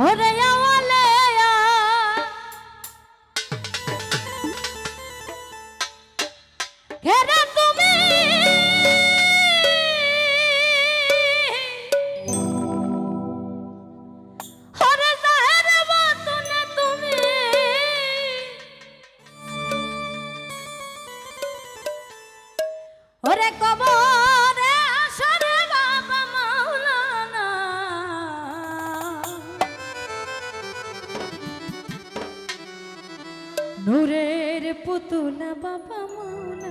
ওরে নূরের পুতুলা বাবা মা